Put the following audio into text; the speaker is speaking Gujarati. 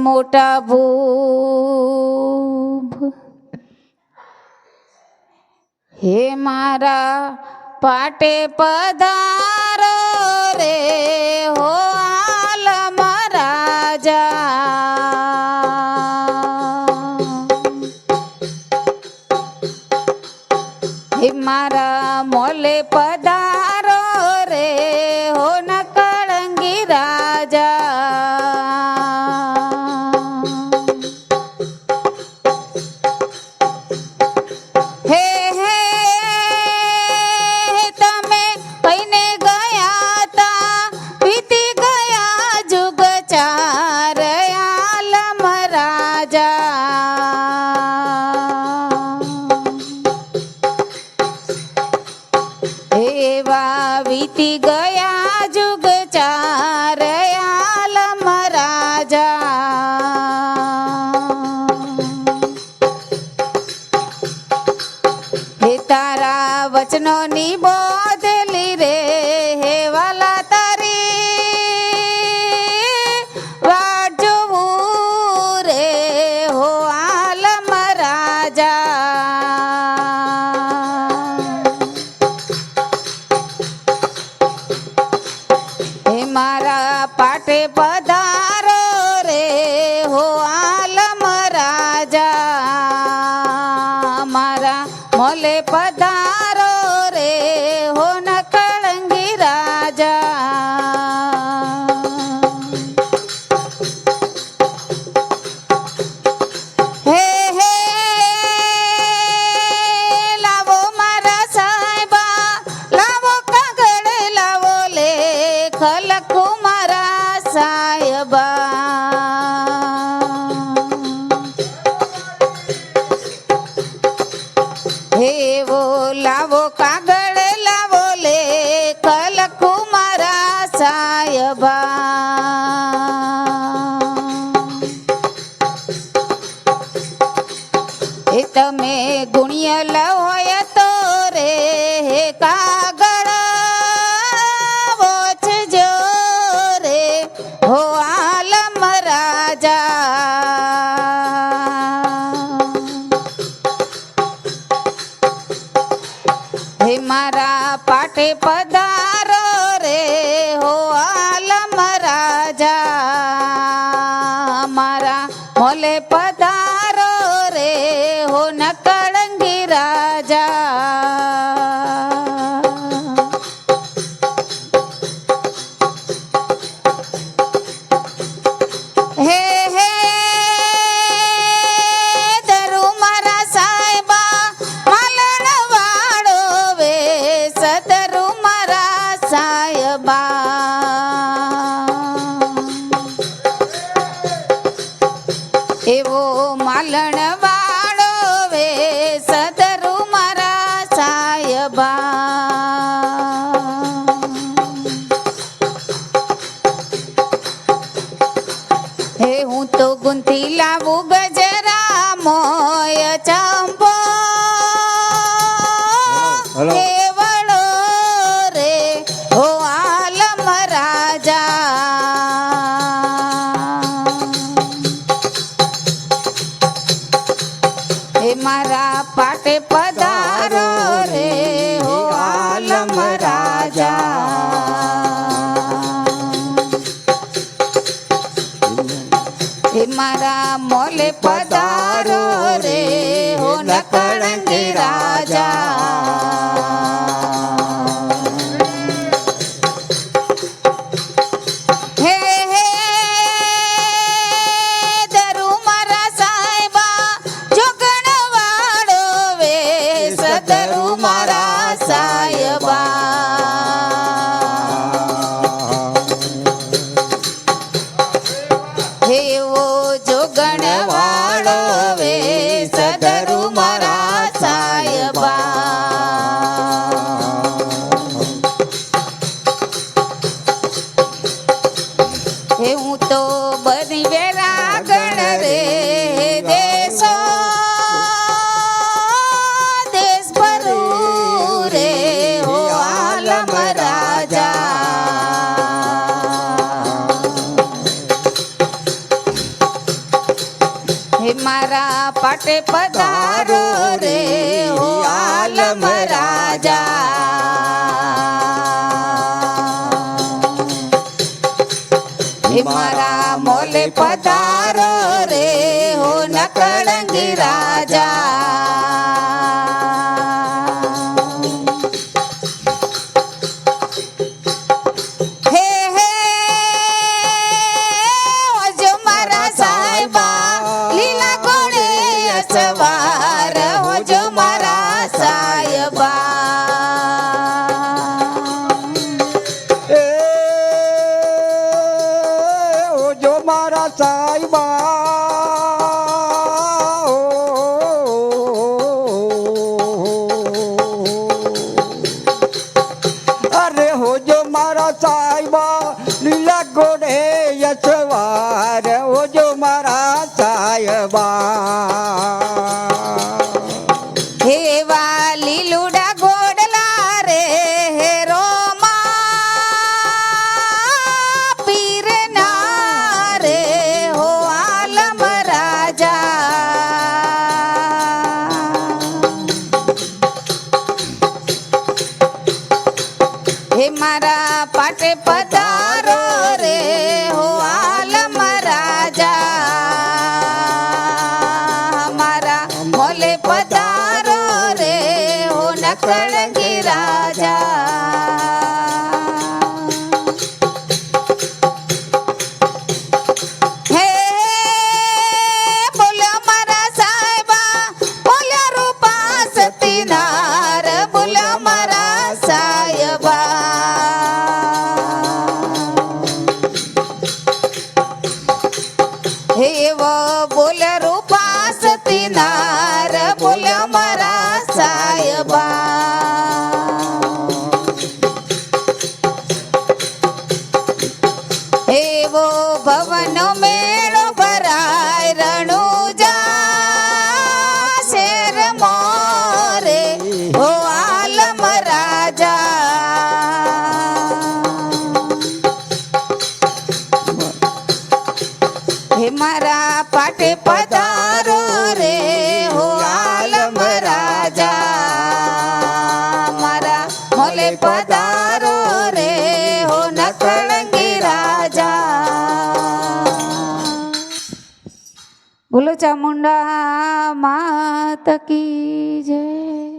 મોટા ભૂભ. હે મારા પાટે પધારો પાટે હેવો લાવો કાગળ, લાવો મારા સાહેબા એ તમે ગુણિયલ હોય તો રે, હે કાગળ વોચજો રે. હો રાજા તો ગુંથી લાવું ગજરા મોય ચંપો હલો. હે મારા મોલે પધારો રે હો નકળંગી રાજા. હું તો બની વેરા ગણ રે દેશો. દેશ ભરું રે હો આલમ રાજા. હે મારા પાટે પધારો રે હો આલમ રાજા. મારા મોલે પધાર રે. মারা চাইবা। મારા પાટે પધારો રે, હો આલમ રાજા. મારા મોલે પધારો રે, હો નકળંગી રાજા. બોલો ચામુંડા માત કી જય.